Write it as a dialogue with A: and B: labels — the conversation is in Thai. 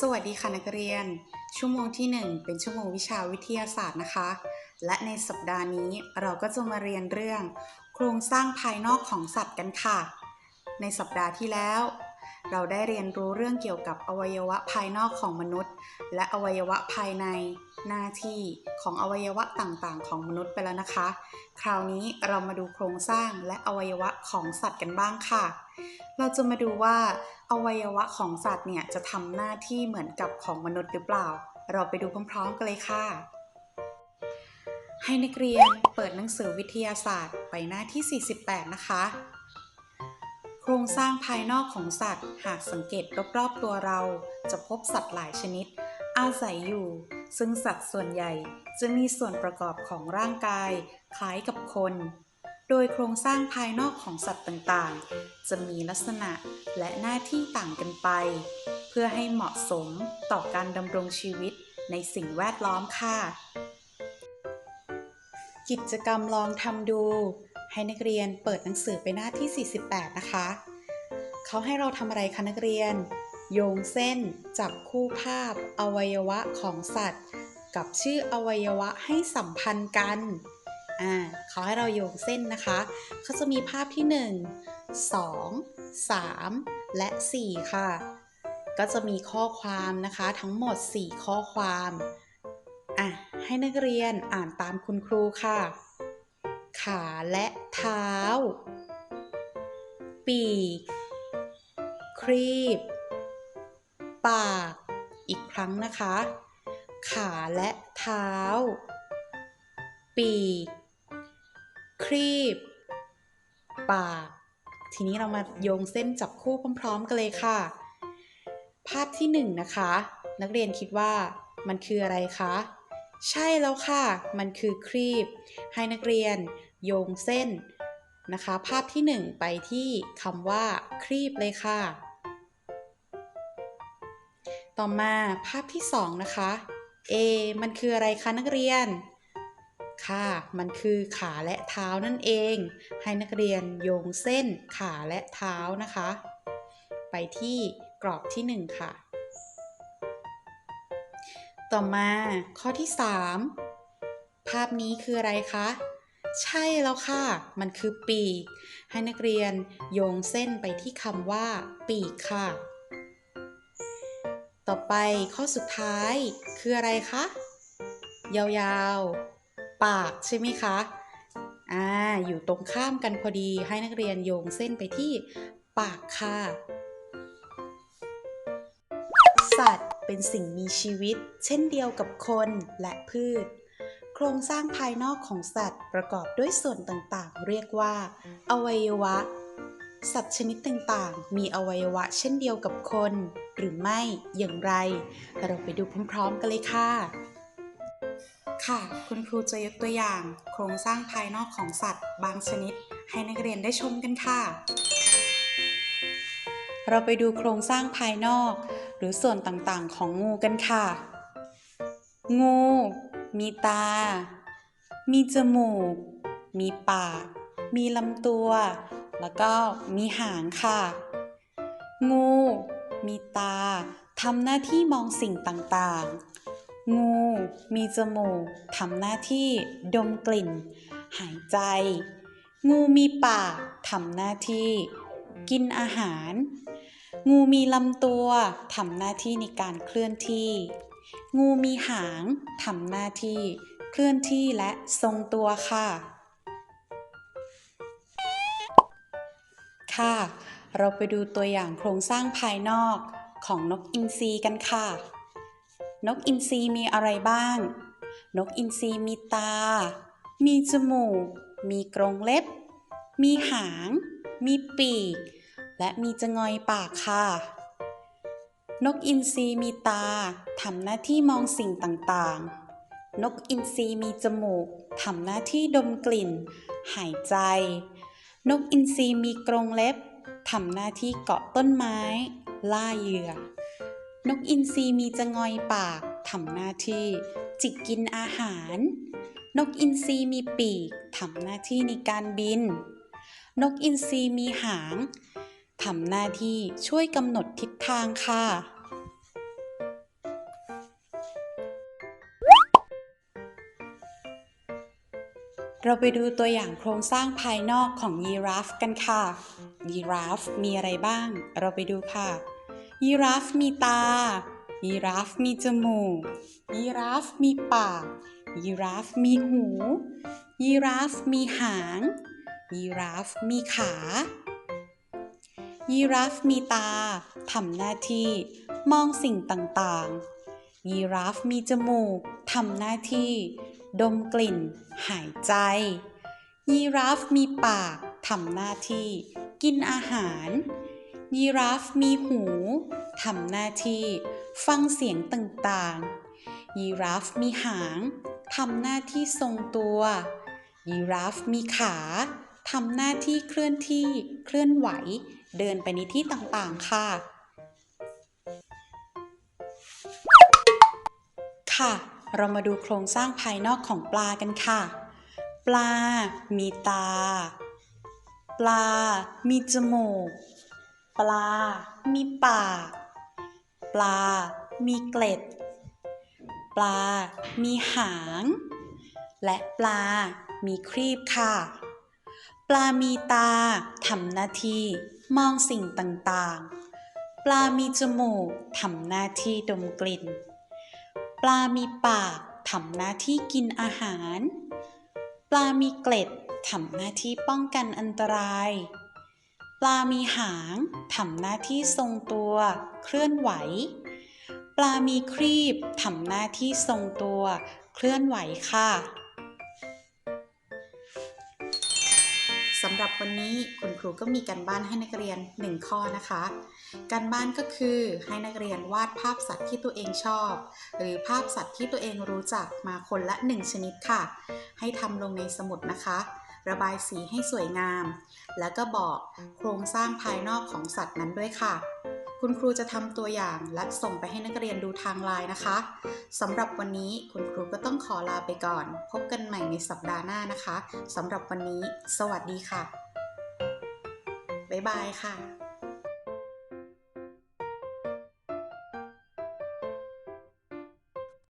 A: สวัสดีค่ะนักเรียน ชั่วโมงที่ 1 เป็นชั่วโมงวิชาวิทยาศาสตร์นะคะ และในสัปดาห์นี้เราก็จะมาเรียนเรื่อง โครงสร้างภายนอกของสัตว์กันค่ะ ในสัปดาห์ที่แล้ว เราได้เรียนรู้เรื่องเกี่ยวกับอวัยวะภายนอกของมนุษย์ และอวัยวะภายในหน้าที่ของอวัยวะต่างๆ ของมนุษย์ไปแล้วนะคะ คราวนี้เรามาดูโครงสร้างและอวัยวะของสัตว์กันบ้างค่ะ เราจะมาดูว่าอวัยวะของสัตว์เนี่ยจะทำหน้าที่เหมือนกับของมนุษย์หรือเปล่า เราไปดูพร้อมๆกันเลยค่ะให้นักเรียนเปิดหนังสือวิทยาศาสตร์ไปหน้าที่ 48 นะคะ โครงสร้างภายนอกของสัตว์ หากสังเกตรอบๆตัวเรา จะพบสัตว์หลายชนิด อาศัยอยู่ ซึ่งสัตว์ส่วนใหญ่จะมีส่วนประกอบของร่างกาย คล้ายกับคน โดยโครงสร้างภายนอกของสัตว์ต่างๆ จะมีลักษณะและหน้าที่ต่างกันไป เพื่อให้เหมาะสมต่อการดำรงชีวิตในสิ่งแวดล้อมค่ะ กิจกรรมลองทำดู ให้นักเรียนเปิดหนังสือไปหน้าที่ 48 นะคะ เขาให้เราทำอะไรคะนักเรียน โยงเส้น จับคู่ภาพ อวัยวะของสัตว์ กับชื่ออวัยวะให้สัมพันธ์กัน อ่าเขาให้เราโยงเส้นนะคะเขาจะมีภาพที่ 1 2 3 และ 4 ค่ะ ก็จะมีข้อความนะคะ ทั้งหมด 4 ข้อความ อะ ให้นักเรียนอ่านตามคุณครูค่ะ ขาและเท้า ปีก ครีบ ปาก อีกครั้งนะคะ ขาและเท้า ปีก ครีบ ปาก ทีนี้เรามาโยงเส้นจับคู่พร้อม ๆ กันเลยค่ะ ภาพที่หนึ่งนะคะ นักเรียนคิดว่ามันคืออะไรคะ ใช่แล้วค่ะ มันคือครีบ ให้นักเรียนโยงเส้นนะคะ ภาพที่หนึ่งไปที่คำว่าครีบเลยค่ะ ต่อมาภาพที่สองนะคะ A มันคืออะไรคะนักเรียน ค่ะ มันคือขาและเท้านั่นเอง ให้นักเรียนโยงเส้นขาและเท้านะคะ ไปที่กรอบที่ 1 ค่ะ ต่อมาข้อที่ 3 ภาพนี้คืออะไรคะ ใช่แล้วค่ะ มันคือปีก ให้นักเรียนโยงเส้นไปที่คำว่า ปีกค่ะ ต่อไปข้อสุดท้ายคืออะไรคะ ยาวๆ ปากใช่ไหมคะอ่าอยู่ตรงข้ามกันพอดีให้นักเรียนโยงเส้นไปที่ปากค่ะ สัตว์ เป็นสิ่งมีชีวิต เช่นเดียวกับคนและพืช โครงสร้างภายนอกของสัตว์ประกอบด้วยส่วนต่างๆ เรียกว่า อวัยวะ สัตว์ชนิดต่างๆ มีอวัยวะเช่นเดียวกับคน หรือไม่อย่างไร เราไปดูพร้อมๆกันเลยค่ะค่ะ คุณครูจะยกตัวอย่าง โครงสร้างภายนอกของสัตว์ บางชนิด ให้นักเรียนได้ชมกันค่ะ เราไปดูโครงสร้างภายนอก หรือส่วนต่างๆของงูกันค่ะ งู มีตา มีจมูก มีปาก มีลำตัว แล้วก็มีหางค่ะ งู มีตาทำหน้าที่มองสิ่งต่างๆ งู มีจมูกทำหน้าที่ดมกลิ่น หายใจ งูมีปากทำหน้าที่ กินอาหาร งูมีลำตัวทำหน้าที่ในการเคลื่อนที่ งูมีหางทำหน้าที่เคลื่อนที่และทรงตัวค่ะ ค่ะ เราไปดูตัวอย่างโครงสร้างภายนอกของนกอินทรีกันค่ะ นกอินทรีมีอะไรบ้าง นกอินทรีมีตา มีจมูก มีกรงเล็บ มีหาง มีปีก และมีจงอยปากค่ะ นกอินทรีมีตาทำหน้าที่มองสิ่งต่างๆ นกอินทรีมีจมูกทำหน้าที่ดมกลิ่น หายใจ นกอินทรีมีกรงเล็บทำหน้าที่เกาะต้นไม้ ล่าเหยื่อ นกอินทรีมีจงอยปากทำหน้าที่จิกกินอาหาร นกอินทรีมีปีกทำหน้าที่ในการบิน นกอินทรีมีหางทำหน้าที่ช่วยกำหนดทิศทางค่ะ เราไปดูตัวอย่างโครงสร้างภายนอกของยีราฟกันค่ะ ยีราฟมีอะไรบ้าง เราไปดูค่ะ ยีราฟมีตา ยีราฟมีจมูก ยีราฟมีปาก ยีราฟมีหู ยีราฟมีหาง ยีราฟมีขา ยีราฟมีตาทำหน้าที่มองสิ่งต่างๆ ยีราฟมีจมูกทำหน้าที่ ดมกลิ่น หายใจ ยีราฟมีปากทำหน้าที่ กินอาหาร ยีราฟมีหูทำหน้าที่ ฟังเสียงต่างๆ ยีราฟมีหางทำหน้าที่ทรงตัว ยีราฟมีขา ทำหน้าที่เคลื่อนที่ เคลื่อนไหว เดินไปในที่ต่างๆ ค่ะ ค่ะ เรามาดูโครงสร้างภายนอกของปลากันค่ะ ปลา มีตา ปลา มีจมูก ปลา มีปาก ปลา มีเกล็ด ปลา มีหาง และปลา มีครีบค่ะ ลามีตาทำหน้าที่มองสิ่งต่างๆ ปลามีจมูกทำหน้าที่ดมกลิ่น ปลามีปากทำหน้าที่กินอาหาร ปลามีเกล็ดทำหน้าที่ป้องกันอันตราย ปลามีหางทำหน้าที่ทรงตัว เคลื่อนไหว ปลามีครีบทำหน้าที่ทรงตัว เคลื่อนไหวค่ะำหรับวันนี้คุณครูก็มีการบ้านให้นักเรียน 1 ข้อนะคะ การบ้านก็คือให้นักเรียนวาดภาพสัตว์ที่ตัวเองชอบ หรือภาพสัตว์ที่ตัวเองรู้จักมาคนละ 1 ชนิดค่ะ ให้ทำลงในสมุดนะคะ ระบายสีให้สวยงาม แล้วก็บอกโครงสร้างภายนอกของสัตว์นั้นด้วยค่ะ คุณครูจะทำตัวอย่างและส่งไปให้นักเรียนดูทางไลน์นะคะสำหรับวันนี้คุณครูก็ต้องขอลาไปก่อน พบกันใหม่ในสัปดาห์หน้านะคะสำหรับวันนี้ สวัสดีค่ะ บ๊ายบายค่ะ